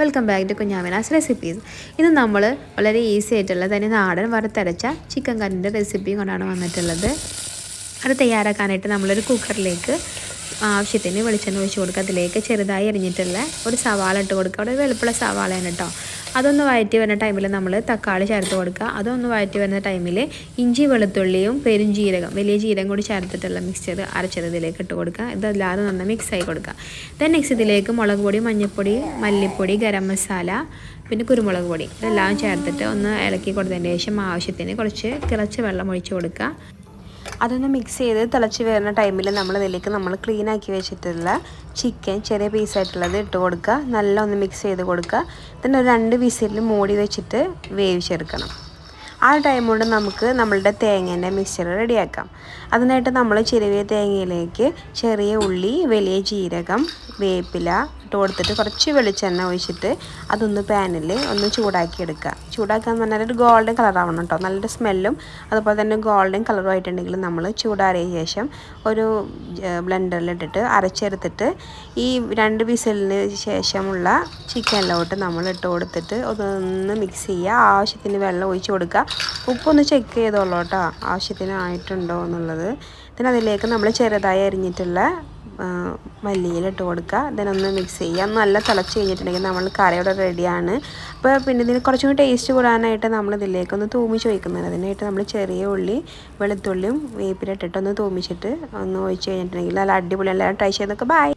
Welcome back to Kunjamina's recipes ഇന്ന് നമ്മൾ വളരെ ഈസി ആയിട്ടുള്ള തന്നെ നാടൻ വറുത്തരച്ച ചിക്കൻ കറിന്റെ റെസിപ്പിയും കൊണ്ടാണ് വന്നിട്ടുള്ളത്. അത് തയ്യാറാക്കാനായിട്ട് നമ്മളൊരു കുക്കറിലേക്ക് ആവശ്യത്തിന് വെളിച്ചെണ്ണ ഒഴിച്ച് കൊടുക്കുക. അതിലേക്ക് ചെറുതായി അരിഞ്ഞിട്ടുള്ള ഒരു സവാള ഇട്ട് കൊടുക്കുക. അവിടെ വെളുപ്പുള്ള സവാളയാണ് കേട്ടോ. അതൊന്ന് വഴറ്റി വരുന്ന ടൈമിൽ നമ്മൾ തക്കാളി ചേർത്ത് കൊടുക്കുക. അതൊന്ന് വഴറ്റി വരുന്ന ടൈമിൽ ഇഞ്ചി വെളുത്തുള്ളിയും പെരും ജീരകം വലിയ ജീരകം കൂടി ചേർത്തിട്ടുള്ള മിക്സ്ചർ അരച്ചത് ഇതിലേക്ക് ഇട്ട് കൊടുക്കുക. ഇതല്ലാതെ നന്നായി മിക്സ് ആയി കൊടുക്കുക. ദെൻ നെക്സ്റ്റ് ഇതിലേക്ക് മുളക് പൊടി മഞ്ഞൾപ്പൊടി മല്ലിപ്പൊടി ഗരം മസാല പിന്നെ കുരുമുളക് പൊടി. ഇതെല്ലാം ചേർത്തിട്ട് ഒന്ന് ഇളക്കി കൊടുത്തതിന് ശേഷം ആവശ്യത്തിന് കുറച്ച് തിളച്ച വെള്ളം ഒഴിച്ച് കൊടുക്കുക. അതൊന്ന് മിക്സ് ചെയ്ത് തിളച്ച് വരുന്ന ടൈമിൽ നമ്മൾ ഇതിലേക്ക് നമ്മൾ ക്ലീൻ ആക്കി വെച്ചിട്ടുള്ള ചിക്കൻ ചെറിയ പീസായിട്ടുള്ളത് ഇട്ട് കൊടുക്കുക. നല്ല ഒന്ന് മിക്സ് ചെയ്ത് കൊടുക്കുക. പിന്നെ രണ്ട് വിസിലിൽ മൂടി വെച്ചിട്ട് വേവിച്ചെടുക്കണം. ആ ടൈം കൊണ്ട് നമുക്ക് നമ്മളുടെ തേങ്ങേന്റെ മിക്സ്ചർ റെഡിയാക്കാം. അതിനായിട്ട് നമ്മൾ ചെറിയ തേങ്ങയിലേക്ക് ചെറിയ ഉള്ളി വലിയ ജീരകം വേപ്പില ഇട്ട് കൊടുത്തിട്ട് കുറച്ച് വെളിച്ചെണ്ണ ഒഴിച്ചിട്ട് അതൊന്ന് പാനിൽ ഒന്ന് ചൂടാക്കി എടുക്കുക. ചൂടാക്കുക എന്ന് പറഞ്ഞാൽ ഒരു ഗോൾഡൻ കളറാവണം കേട്ടോ. നല്ലൊരു സ്മെല്ലും അതുപോലെ തന്നെ ഗോൾഡൻ കളറും ആയിട്ടുണ്ടെങ്കിൽ നമ്മൾ ചൂടാറിയ ശേഷം ഒരു ബ്ലെൻഡറിലിട്ടിട്ട് അരച്ചെടുത്തിട്ട് ഈ രണ്ട് വിസലിന് ശേഷമുള്ള ചിക്കനിലോട്ട് നമ്മൾ ഇട്ട് കൊടുത്തിട്ട് അതൊന്ന് മിക്സ് ചെയ്യുക. ആവശ്യത്തിന് വെള്ളം ഒഴിച്ച് കൊടുക്കുക. ഉപ്പൊന്ന് ചെക്ക് ചെയ്തോളൂ കേട്ടോ. ആവശ്യത്തിന് ആയിട്ടുണ്ടോ എന്നുള്ളത്. പിന്നെ അതിലേക്ക് നമ്മൾ ചെറുതായി അരിഞ്ഞിട്ടുള്ള മല്ലിയിലിട്ട് കൊടുക്കുക. ഇതിനൊന്ന് മിക്സ് ചെയ്യുക. നല്ല തിളച്ച് കഴിഞ്ഞിട്ടുണ്ടെങ്കിൽ നമ്മൾ കറിയുടെ റെഡിയാണ് അപ്പോൾ പിന്നെ ഇതിന് കുറച്ചും കൂടി ടേസ്റ്റ് കൂടാനായിട്ട് നമ്മൾ ഇതിലേക്ക് ഒന്ന് തൂമിച്ച് വയ്ക്കുന്നത് അതിനായിട്ട് നമ്മൾ ചെറിയ ഉള്ളി വെളുത്തുള്ളിയും വേപ്പിലിട്ടിട്ട് ഒന്ന് തൂമിച്ചിട്ട് ഒന്ന് ഒഴിച്ച് കഴിഞ്ഞിട്ടുണ്ടെങ്കിൽ നല്ല അടിപൊളി എല്ലാവരും ട്രൈ ചെയ്തൊക്കെ ബൈ